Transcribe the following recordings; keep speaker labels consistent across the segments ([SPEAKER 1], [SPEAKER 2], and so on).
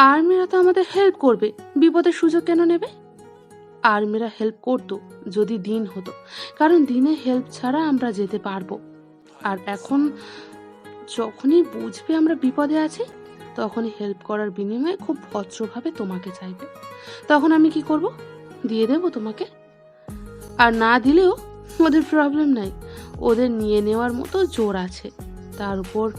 [SPEAKER 1] আর্মিরা তো আমাদের হেল্প করবে। বিপদের সুযোগ কেন নেবে? আর্মিরা হেল্প করতো যদি দিন হতো। কারণ দিনে হেল্প ছাড়া আমরা যেতে পারব। আর এখন যখনই বুঝবে আমরা বিপদে আছি, তখনই হেল্প করার বিনিময়ে খুব ভদ্রভাবে তোমাকে চাইবে। তখন আমি কি করব? দিয়ে দেব তোমাকে। আর না দিলেও ওদের প্রবলেম নাই। ওদের নিয়ে নেওয়ার মতো জোর আছে। তার উপর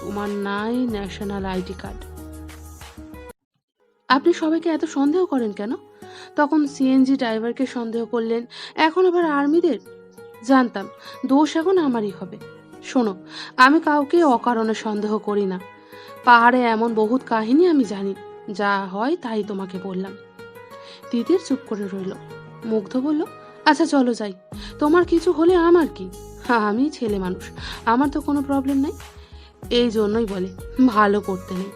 [SPEAKER 1] তোমার নাই ন্যাশনাল আইডি কার্ড আপনি সবাইকে এত সন্দেহ করেন কেন? তখন সিএনজি ড্রাইভারকে সন্দেহ করলেন, এখন আবার আর্মিদের? জানতাম, দোষ এখন আমারই হবে। শোনো, আমি কাউকে অকারণে সন্দেহ করি না। পাহাড়ে এমন বহুত কাহিনী আমি জানি, যা হয় তাই তোমাকে বললাম। তিতির চুপ করে রইল। মুগ্ধ বলল আচ্ছা চলো যাই। তোমার কিছু হলে আমার কি? আমি ছেলে মানুষ, আমার তো কোনো প্রবলেম নাই। এই জন্যই বলে, ভালো করতে নেই।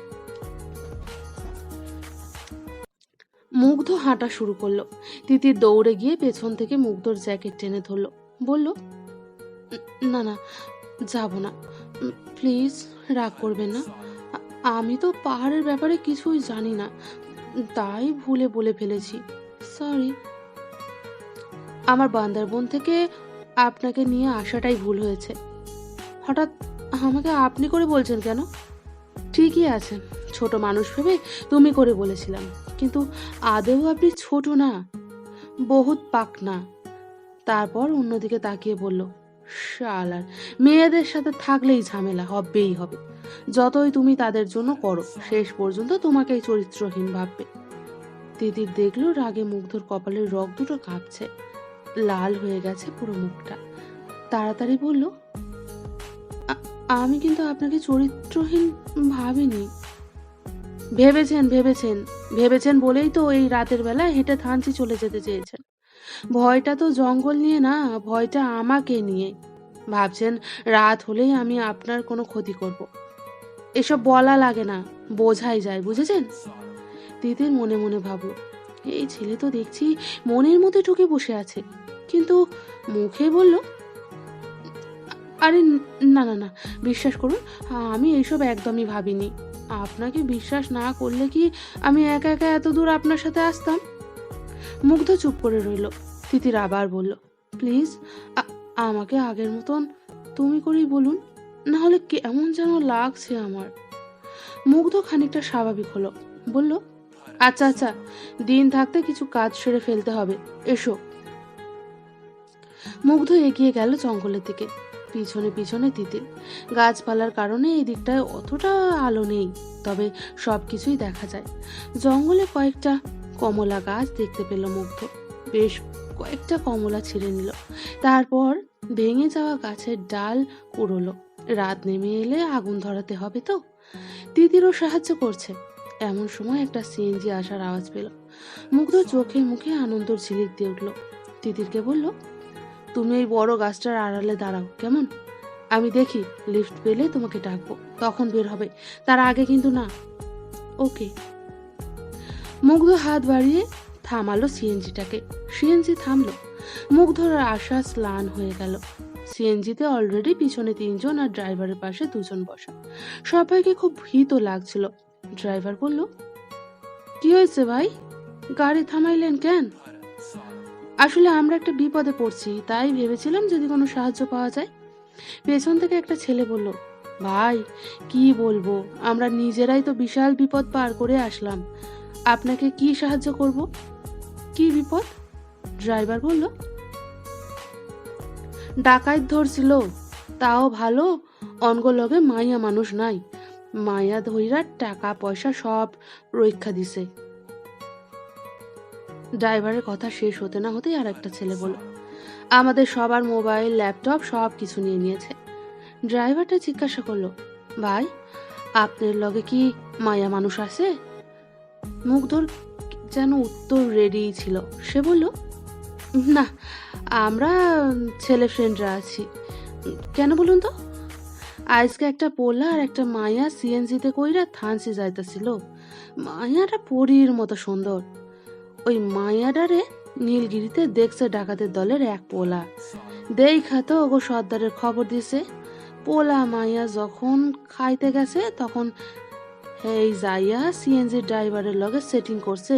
[SPEAKER 1] মুগ্ধ হাঁটা শুরু করল। তিতির দৌড়ে গিয়ে পেছন থেকে মুগ্ধর জ্যাকেট টেনে ধরলো। বলল না না, যাব না। প্লিজ, রাগ করবেন না। আমি তো পাহাড়ের ব্যাপারে কিছুই জানি না। তাই ভুলে বলে ফেলেছি। সরি। আমার বান্দারবন থেকে আপনাকে নিয়ে আসাটাই ভুল হয়েছে। হঠাৎ আমাকে আপনি করে বলছেন কেন? ঠিকই আছে। ছোট মানুষ ভেবে তুমি করে বলেছিলাম। কিন্তু আদেও আপনি ছোট না, বহুত পাক না তারপর অন্যদিকে তাকিয়ে বলল, শালার, মেয়েদের সাথে থাকলেই ঝামেলা, হবেই হবে। যতই তুমি তাদের জন্য করো, শেষ পর্যন্ত তোমাকেই চরিত্রহীন ভাববে। তিতির দেখল রাগে মুগ্ধর কপালের রগ দুটো কাঁপছে, লাল হয়ে গেছে পুরো মুখটা। তাড়াতাড়ি বলল আমি কিন্তু আপনাকে চরিত্রহীন ভাবিনি। ভেবেছেন ভেবেছেন ভেবেছেন বলেই তো এই রাতের বেলায় হেঁটে থানচি চলে যেতে চেয়েছেন। ভয়টা তো জঙ্গল নিয়ে না, ভয়টা আমাকে নিয়ে। ভাবছেন, রাত হলেই আমি আপনার কোনো ক্ষতি করব। এসব বলা লাগে না, বোঝাই যায়, বুঝেছেন? তিতির মনে মনে ভাবলো, এই ছেলে তো দেখছি মনের মধ্যে ঢুকে বসে আছে। কিন্তু মুখে বলল, আরে না না না, বিশ্বাস করুন, আমি এইসব একদমই ভাবিনি। আপনাকে বিশ্বাস না করলে কি আমি একা একা এত দূর আপনার সাথে আসতাম? মুগ্ধ চুপ করে রইল। তিতির আবার বলল, প্লিজ আমাকে আগের মতন তুমি করেই বলুন না হলে কেমন যেন লাগছে আমার। মুগ্ধ খানিকটা স্বাভাবিক হলো। বলল আচ্ছা আচ্ছা দিন থাকতে কিছু কাজ সেরে ফেলতে হবে। এসো। মুগ্ধ এগিয়ে গেল জঙ্গলের দিকে। পিছনে পিছনে তিতির। গাছপালার কারণে এই দিকটায় অতটা আলো নেই, তবে সব কিছুই দেখা যায়। জঙ্গলে কয়েকটা কমলা গাছ দেখতে পেল মুগ্ধ। বেশ কয়েকটা কমলা ছিঁড়ে নিল। তারপর ভেঙে যাওয়া গাছের ডাল কুড়োলো। রাত নেমে এলে আগুন ধরাতে হবে তো? তিতিরও সাহায্য করছে। এমন সময় একটা সিএনজি আসার আওয়াজ পেল। মুগ্ধ চোখে মুখে আনন্দর ঝিলিক দিয়ে উঠল। তিতিরকে বলল তুমি এই বড় গাছটার আড়ালে দাঁড়াও, কেমন? আমি দেখি লিফট পেলে তোমাকে ডাকবো, তখন বের হবে। তার আগে কিন্তু না। ওকে। মুগ্ধ হাত বাড়িয়ে থামালো সিএনজিটাকে। সিএনজি থামলো। মুগ্ধর আশা স্লান হয়ে গেল। সিএনজিতে অলরেডি পিছনে তিনজন আর ড্রাইভারের পাশে দুজন বসা। সবাইকে খুব ভীত লাগছিল। ড্রাইভার বলল, কি হয়েছে ভাই? গাড়ি থামাইলেন কেন? আসলে আমরা একটা বিপদে পড়ছি, তাই ভেবেছিলাম যদি কোনো সাহায্য পাওয়া যায়। পেছন থেকে একটা ছেলে বলল, ভাই, কি বলব? আমরা নিজেরাই তো বিশাল বিপদ পার করে আসলাম। আপনাকে কি সাহায্য করব? কি বিপদ? ড্রাইভার বলল ডাকাইত ধরছিল, তাও ভালো, অনগলগে মাইয়া মানুষ নাই। মায়া ধইরা টাকা পয়সা সব রক্ষা দিছে। ড্রাইভারের কথা শেষ হতে না হতেই আর একটা ছেলে বলল, আমাদের সবার মোবাইল, ল্যাপটপ সব কিছু নিয়ে নিয়েছে। ড্রাইভারটা জিজ্ঞাসা করল, ভাই, আপনার লগে কি মায়া মানুষ আছে? মুগ্ধর যেন উত্তর রেডি ছিল। সে বলল, না, আমরা ছেলে ফ্রেন্ডরা আছি। কেন বলুন তো? আজকে একটা পোলা আর একটা মায়া সিএনজিতে কইরা থানসি যাইতেছিল। মায়াটা পরীর মতো সুন্দর। ওই মায়াডারে নীলগিরিতে দেখছে ডাকাতের দলের এক পোলা। দেখা তো ওগো সর্দারের খবর দিছে। পোলা মাইয়া যখন খাইতে গেছে, তখন এই যাইয়া সিএনজি ড্রাইভারের লগে সেটিং করছে।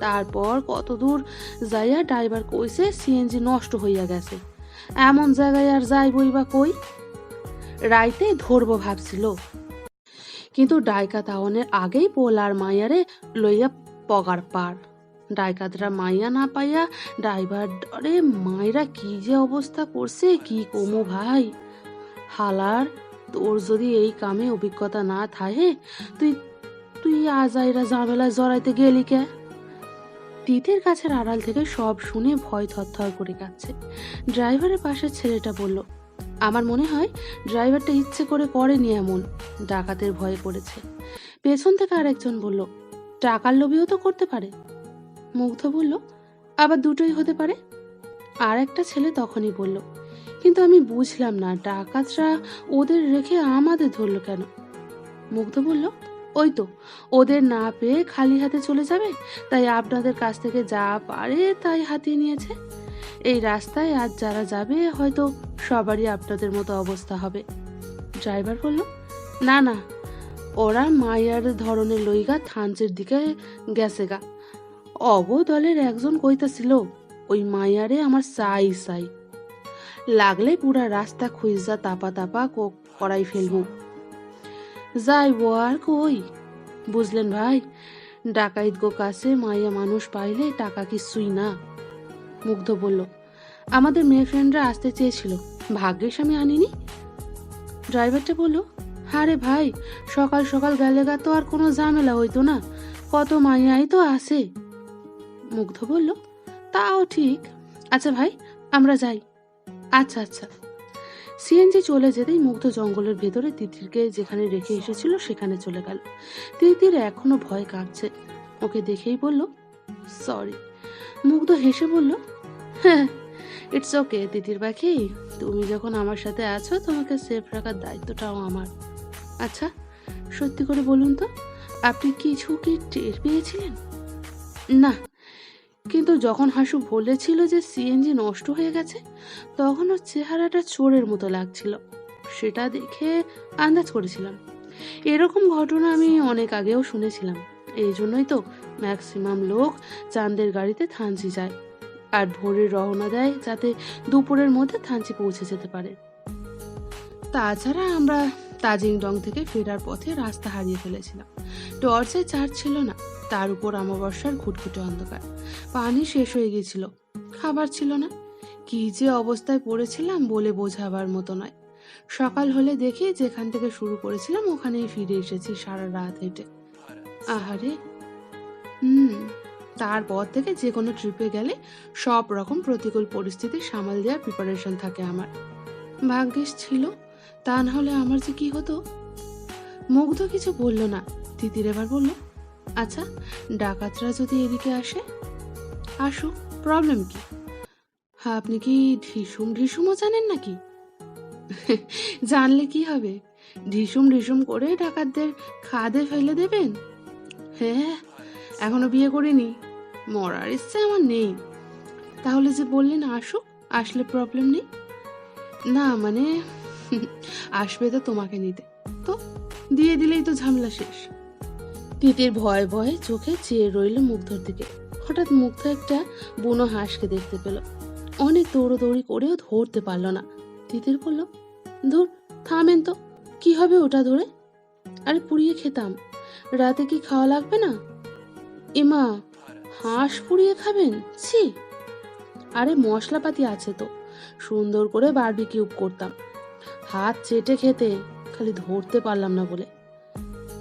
[SPEAKER 1] তারপর কত দূর যাইয়া ড্রাইভার কইছে সিএনজি নষ্ট হইয়া গেছে। এমন জায়গায় আর যাইবই বা কই? রাইতে ধরবো ভাবছিল। কিন্তু ডাইকা তাওনের আগেই পোল আর মাইয়ারে লইয়া পগার পার। ডাইকাতরা মাইয়া না পাইয়া ড্রাইভার ডরে মায়েরা কি যে অবস্থা করছে, কি কমো ভাই? হালার, তোর যদি এই কামে অভিজ্ঞতা না থাকে, তুই তুই আজাইরা ঝামেলা জড়াইতে গেলি কে? তিতের কাছের আড়াল থেকে সব শুনে ভয় থরথর করে কাচ্ছে ড্রাইভারের পাশের ছেলেটা বলল, আমার মনে হয় ড্রাইভারটা ইচ্ছে করে করেনি এমন। ডাকাতের ভয়ে পড়েছে। পেছন থেকে আরেকজন বলল, টাকার লোভিও তো করতে পারে। মুগ্ধ বলল, আবার দুটোই হতে পারে? আর একটা ছেলে তখনই বলল, কিন্তু আমি বুঝলাম না, ডাকাতরা ওদের রেখে আমাদের ধরলো কেন? মুগ্ধ বলল, ওই তো, ওদের না পেয়ে খালি হাতে চলে যাবে, তাই আপনাদের কাছ থেকে যা পারে তাই হাতিয়ে নিয়েছে। এই রাস্তায় আজ যারা যাবে, হয়তো সবারই আপনাদের মতো অবস্থা হবে। ড্রাইভার বলল, না না, ওরা মায়ার ধরনের লইগা থানচের দিকে গেছে গা। অব দলের একজন কইতাছিল, ওই মায়ারে আমার সাই সাই। লাগলে পুরা রাস্তা খুঁজা তাপা তাপা করাই ফেলব। যাইবো আর কই। বুঝলেন ভাই, ডাকাইত গো কাছে মাইয়া মানুষ পাইলে টাকা কিছুই না। মুগ্ধ বলল, আমাদের মেয়ে ফ্রেন্ডরা আসতে চেয়েছিল ভাগ্যিস আমি আনিনি? ড্রাইভারটা বলল, আরে ভাই, সকাল সকাল গেলে গা তো আর কোনো ঝামেলা হইতো না, কত মাইয়াই তো আসে মুগ্ধ বলল, তাও ঠিক। আচ্ছা ভাই, আমরা যাই। আচ্ছা আচ্ছা। সিএনজি চলে যেতেই মুগ্ধ জঙ্গলের ভেতরে তিতিরকে যেখানে রেখে এসেছিল সেখানে চলে গেল। তিতির এখনও ভয় কাঁপছে। ওকে দেখেই বলল, সরি। মুগ্ধ হেসে বলল হ্যাঁ ইটস ওকে তিতির পাখি। তুমি যখন আমার সাথে আছো, তোমাকে সেফ রাখার দায়িত্বটাও আমার। আচ্ছা সত্যি করে বলুন তো, আপনি কিছু কি টের পেয়েছিলেন? না কিন্তু যখন হাসু বলেছিল যে সিএনজি নষ্ট হয়ে গেছে, তখন ওর চেহারাটা চোরের মতো লাগছিল। সেটা দেখে আন্দাজ করেছিলাম। এরকম ঘটনা আমি অনেক আগেও শুনেছিলাম। এই জন্যই তো ম্যাক্সিমাম লোক চাঁদের গাড়িতে থানচি যায় আর ভোরে রওনা দেয় যাতে দুপুরের মধ্যে থানচি পৌঁছে যেতে পারে। তাছাড়া আমরা তাজিংডং থেকে ফেরার পথে রাস্তা হারিয়ে ফেলেছিলাম। টর্চে চার্জ ছিল না, তার উপর আমাবস্যার ঘুটঘুটে অন্ধকার। পানি শেষ হয়ে গেছিল খাবার ছিল না। কি যে অবস্থায় পড়েছিলাম বলে বোঝাবার মতো নয়। সকাল হলে দেখি যেখান থেকে শুরু করেছিলাম ওখানেই ফিরে এসেছি সারা রাত হেঁটে। আহারে, হুম তারপর থেকে যে কোনো ট্রিপে গেলে সব রকম প্রতিকূল পরিস্থিতি সামাল দেওয়ার প্রিপারেশন থাকে আমার। ভাগ্যিস ছিল তা না হলে আমার যে কি হতো? মুগ্ধ কিছু বলল না। তিতির এবার বলল আচ্ছা ডাকাতরা যদি এদিকে আসে? আসুক প্রবলেম কি? হ্যাঁ আপনি কি ঢিসুম ঢিসুমও জানেন নাকি? জানলে কি হবে? ঢিসুম ঢিসুম করে ডাকাতদের খাদে ফেলে দেবেন? হ্যাঁ এখনও বিয়ে করিনি। মরার ইচ্ছে আমার নেই। তাহলে যে বললেন আসুক, আসলে প্রবলেম নেই? না মানে আসবে তো তোমাকে নিতে। তো দিয়ে দিলেই তো ঝামেলা শেষ। তিতির ভয়ে ভয়ে চোখে চেয়ে রইল মুগ্ধর দিকে। হঠাৎ মুগ্ধ একটা বুনো হাঁসকে দেখতে পেল। অনেক দৌড়োদৌড়ি করেও ধরতে পারল না। তিতির বলল, ধর, থামেন তো। কি হবে ওটা ধরে? আরে পুড়িয়ে খেতাম। রাতে কি খাওয়া লাগবে না? এমা, হাঁস পুড়িয়ে খাবেন? ছি! আরে মশলাপাতি আছে তো। সুন্দর করে বারবিকিউ করতাম। হাত চেটে খেতে খালি ধরতে পারলাম না বলে।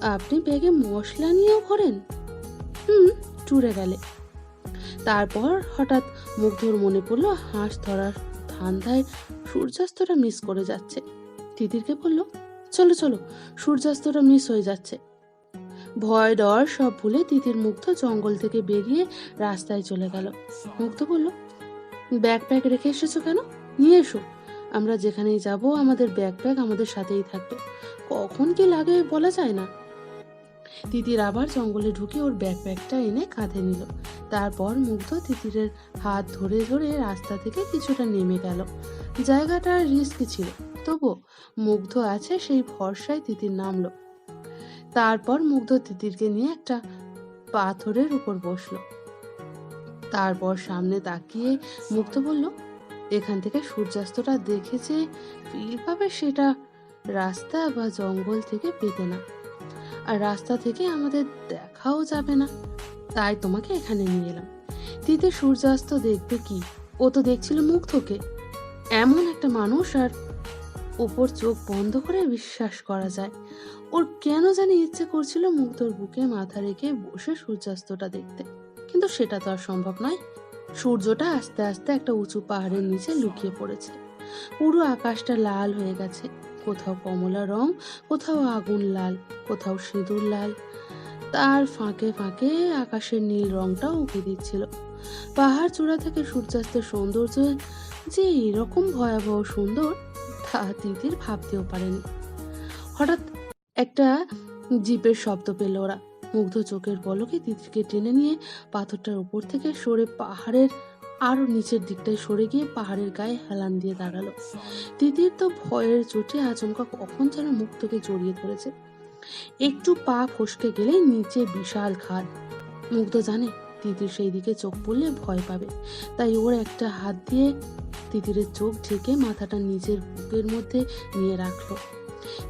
[SPEAKER 1] আপনি ব্যাগে মশলা নিয়েও করেন হুম টুরে গেলে। তারপর হঠাৎ মুগ্ধর মনে পড়ল, হাঁস ধরার ধান্ধায় সূর্যাস্তটা মিস করে যাচ্ছে। তিতিরকে বলল, চলো চলো, সূর্যাস্তটা মিস হয়ে যাচ্ছে। ভয় ডর সব ভুলে তিতির মুগ্ধ জঙ্গল থেকে বেরিয়ে রাস্তায় চলে গেল। মুগ্ধ বলল ব্যাকপ্যাক রেখে এসেছ কেন? নিয়ে এসো। আমরা যেখানেই যাব, আমাদের ব্যাকপ্যাক আমাদের সাথেই থাকবে। কখন কি লাগে বলা যায় না। তিতির আবার জঙ্গলে ঢুকে ওর ব্যাকপ্যাকটা এনে কাঁধে নিল। তারপর মুগ্ধ তিতিরের হাত ধরে ধরে রাস্তা থেকে কিছুটা নেমে গেল। জায়গাটা রিস্কি ছিল, তবু মুগ্ধ আছে সেই ভরসায় তিতির নামলো। তারপর মুগ্ধ তিতিরকে নিয়ে একটা পাথরের উপর বসল। তারপর সামনে তাকিয়ে মুগ্ধ বলল এখান থেকে সূর্যাস্তটা দেখে যে ফিল পাবে সেটা রাস্তা বা জঙ্গল থেকে পেতে না। আর রাস্তা থেকে আমাদের দেখাও যাবে না। তাই তোমাকে এখানে নিয়ে এলাম। তিতে সূর্যাস্ত দেখবে কি? ও তো দেখছিল মুগ্ধকে এমন একটা মানুষ আর ওপর চোখ বন্ধ করে বিশ্বাস করা যায়। ওর কেন জানি ইচ্ছে করছিল মুগ্ধর বুকে মাথা রেখে বসে সূর্যাস্তটা দেখতে। কিন্তু সেটা তো আর সম্ভব নয়। সূর্যটা আস্তে আস্তে একটা উঁচু পাহাড়ের নিচে লুকিয়ে পড়েছে। পুরো আকাশটা লাল হয়ে গেছে। কোথাও কমলা রং, কোথাও আগুন লাল, কোথাও সিঁদুর লাল। তার ফাঁকে ফাঁকে আকাশের নীল রংটাও উঁকে দিচ্ছিল। পাহাড় চূড়া থেকে সূর্যাস্তের সৌন্দর্য যে এরকম ভয়াবহ সুন্দর, তা তিতির ভাবতেও পারেনি। হঠাৎ একটা জিপের শব্দ পেল ওরা। মুগ্ধ চোখের পলকে তিতিরকে টেনে নিয়ে পাথরটার উপর থেকে সরে পাহাড়ের আরও নিচের দিকটায় সরে গিয়ে পাহাড়ের গায়ে হেলান দিয়ে দাঁড়াল। তিতির তো ভয়ের চোটে আচমকা কখন যেন মুক্তকে জড়িয়ে ধরেছে। একটু পা ফসকে গেলেই নিচে বিশাল খাদ। মুগ্ধ জানে তিতির সেই দিকে চোখ পড়লে ভয় পাবে। তাই ওর একটা হাত দিয়ে তিতিরের চোখ ঢেকে মাথাটা নিজের বুকের মধ্যে নিয়ে রাখল।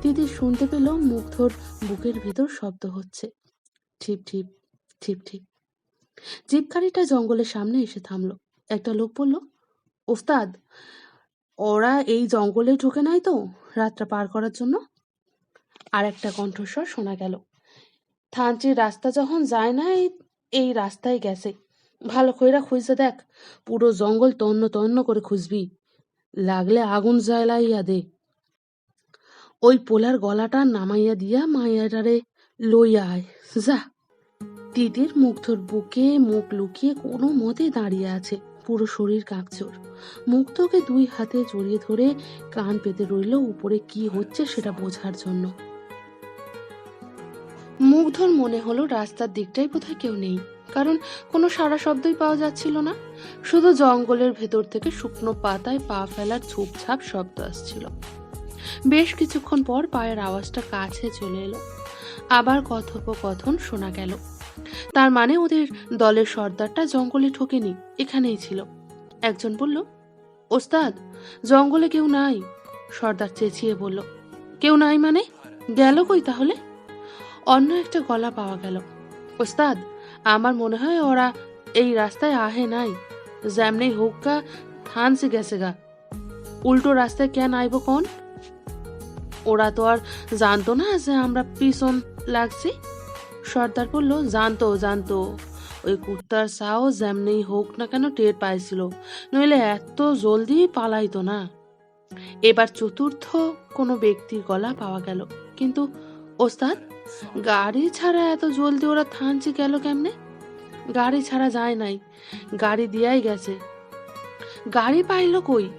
[SPEAKER 1] তিতির শুনতে পেল মুগ্ধর বুকের ভেতর শব্দ হচ্ছে। ঠিপ ঠিপ ঠিপ ঠিপ জিপ গাড়িটা জঙ্গলের সামনে এসে থামলো। একটা লোক বলল, ওস্তাদ, ওরা এই জঙ্গলে ঢুকে নাই তো রাতটা পার করার জন্য? আর একটা কণ্ঠস্বর শোনা গেল, থানচির রাস্তা যখন যায় না এই- রাস্তায় গেছে। ভালো কইরা খুঁজতে দেখ, পুরো জঙ্গল তন্ন তন্ন করে খুঁজবি। লাগলে আগুন জ্বালাইয়া দে। ওই পোলার গলাটা নামাইয়া দিয়া মাইয়াটারে লইয়া আয়। যা দিদির মুগ্ধর বুকে মুখ লুকিয়ে কোনো মতে দাঁড়িয়ে আছে পুরো শরীর ওর মুগ্ধকে দুই হাতে জড়িয়ে ধরে কান পেতে রইল, উপরে কি হচ্ছে সেটা বোঝার জন্য। মুগ্ধর মনে হলো রাস্তার দিকটাই বোধহয় কেউ নেই, কারণ কোনো সারা শব্দই পাওয়া যাচ্ছিল না। শুধু জঙ্গলের ভেতর থেকে শুকনো পাতায় পা ফেলার ঝুপঝাপ শব্দ আসছিল। বেশ কিছুক্ষণ পর পায়ের আওয়াজটা কাছে চলে এলো। আবার কথোপকথন শোনা গেল। তার মানে ওদের দলের সর্দারটা জঙ্গলে ঠকেনি এখানেই ছিল। একজন বলল, ওস্তাদ, জঙ্গলে কেউ নাই। সর্দার চেঁচিয়ে বলল, কেউ নাই মানে? গেল কই তাহলে? অন্য একটা গলা পাওয়া গেল, ওস্তাদ, আমার মনে হয় ওরা এই রাস্তায় আহে নাই। যেমনি হোক গা থানসে গেছে গা। উল্টো রাস্তায় কেন আইব কোন? ওরা তো আর জানতো না যে আমরা পিছন লাগছি। সর্দার বলল, জানতো জানতো। ওই কুত্তার সাও যেমনি হোক না কেন টের পাইছিল। নইলে এত জলদি পালাইতো না। এবার চতুর্থ কোনো ব্যক্তির গলা পাওয়া গেল। কিন্তু, ওস্তাদ, গাড়ি ছাড়া এত জলদি ওরা থানচি গেল কেমনে? গাড়ি ছাড়া যায় নাই। গাড়ি দিয়াই গেছে। গাড়ি পাইলো কই?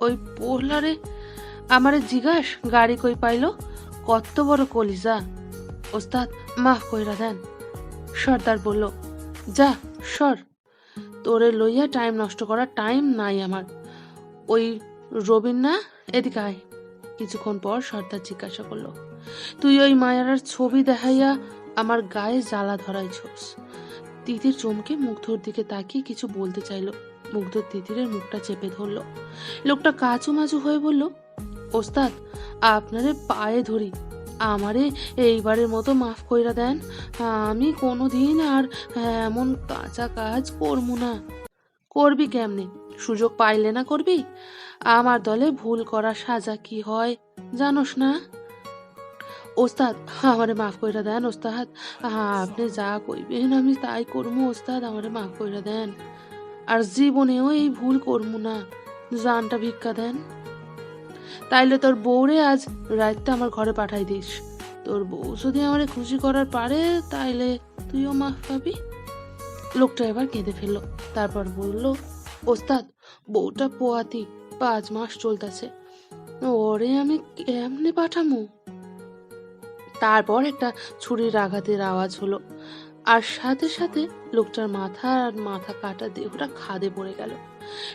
[SPEAKER 1] ওই পোহলারে। আমারে জিজ্ঞাস, গাড়ি কই পাইলো? কত বড় কলিজা। ওস্তাদ, মাফ কইরা দেন। সর্দার বলল, যা, সর। তোরে লইয়া টাইম নষ্ট করার টাইম নাই আমার। ওই রবিন না, এদিকে আয়। কিছুক্ষণ পর সর্দার জিজ্ঞাসা করল, তুই ওই মায়ারার ছবি দেখাইয়া আমার গায়ে জ্বালা ধরাই ধরাইছস? তিতির চমকে মুগ্ধর দিকে তাকিয়ে কিছু বলতে চাইলো। মুগ্ধ তিতিরের মুখটা চেপে ধরলো। লোকটা কাচু মাজু হয়ে বলল, ওস্তাদ, আপনারে পায়ে ধরি। আমারে এইবারের মতো মাফ কইরা দেন। আমি কোনো দিন আর এমন কাঁচা কাজ করব না। করবি কেমনে? সুযোগ পাইলে না করবি? আমার দলে ভুল করা সাজা কি হয়, জানোস না? ওস্তাদ, আমারে মাফ কইরা দেন, ওস্তাদ। আপনি যা কইবেন আমি তাই করব, ওস্তাদ, আমারে মাফ কইরা দেন। আর জীবনেও এই ভুল করব না। জানটা ভিক্ষা দেন। তাইলে তোর বউরে আজ রাতটা আমার ঘরে পাঠাই দিস। তোর বউ যদি আমারে খুশি করার পারে, তাইলে তুইও মাফ পাবি। লোকটা এবার কেঁদে ফেলল, তারপর বলল, ওস্তাদ, বউটা পোয়াতি, পাঁচ মাস চলতেছে। ওরে আমি কেমনে পাঠামু? তারপর একটা ছুরির আঘাতের আওয়াজ হলো, আর সাথে সাথে লোকটার মাথা আর মাথা কাটা দেহটা খাদে পড়ে গেল।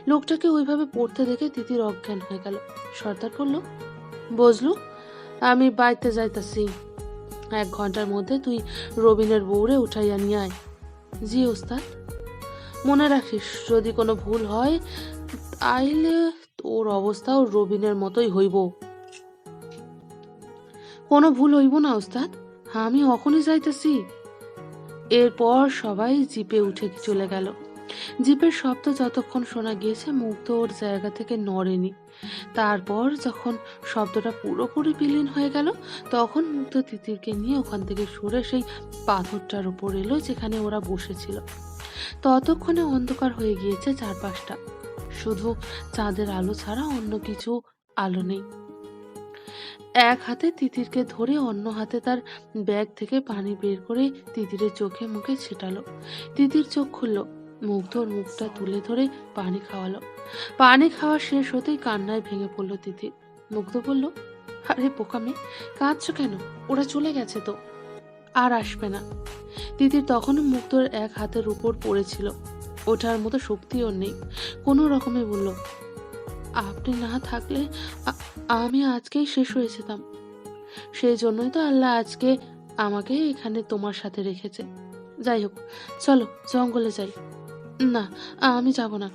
[SPEAKER 1] লোকটাকে ওইভাবে পড়তে দেখে তিতির অজ্ঞান হয়ে গেল। সর্দার বলল বুঝলু আমি বাইতে যাইতাছি। এক ঘণ্টার মধ্যে তুই রবিনের বউরে উঠাইয়া নিয়ে আয়। জি, ওস্তাদ। মনে রাখিস, যদি কোনো ভুল হয়, তাইলে তোর অবস্থাও রবিনের মতোই হইব। কোনো ভুল হইব না, ওস্তাদ। আমি অখনই যাইতেছি। এরপর সবাই জিপে উঠে চলে গেল। জিপের শব্দ যতক্ষণ শোনা গিয়েছে, মুগ্ধ ওর জায়গা থেকে নড়েনি। তারপর যখন শব্দটা পুরোপুরি বিলীন হয়ে গেল, তখন মুগ্ধ তিতিরকে নিয়ে ওখান থেকে সরে সেই পাথরটার উপর এলো যেখানে ওরা বসেছিল। ততক্ষণে অন্ধকার হয়ে গিয়েছে চারপাশটা। শুধু চাঁদের আলো ছাড়া অন্য কিছু আলো নেই। এক হাতে তিতিরকে ধরে অন্য হাতে তার ব্যাগ থেকে পানি বের করে তিতিরের চোখে মুখে ছিটালো। তিতির চোখ খুলল। মুগ্ধর মুখটা তুলে ধরে পানি খাওয়ালো। পানি খাওয়া শেষ হতেই কান্নায় ভেঙে পড়ল তিতির মুগ্ধ বলল, আরে বোকামে কাঁদছো কেন? ওরা চলে গেছে তো। আর আসবে না। তিতির তখনও মুগ্ধর এক হাতের উপর পড়েছিল। ওঠার মতো শক্তি ওর নেই। কোনো রকমে বলল, আপনি না থাকলে আমি আজকেই শেষ হয়ে যেতাম। সেই জন্যই তো আল্লাহ আজকে আমাকে এখানে তোমার সাথে রেখেছে। যাই হোক, চলো জঙ্গলে যাই। না, আমি যাব না।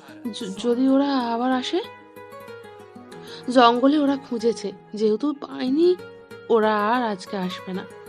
[SPEAKER 1] যদি ওরা আবার আসে? জঙ্গলে ওরা খুঁজেছে, যেহেতু পায়নি, ওরা আর আজকে আসবে না।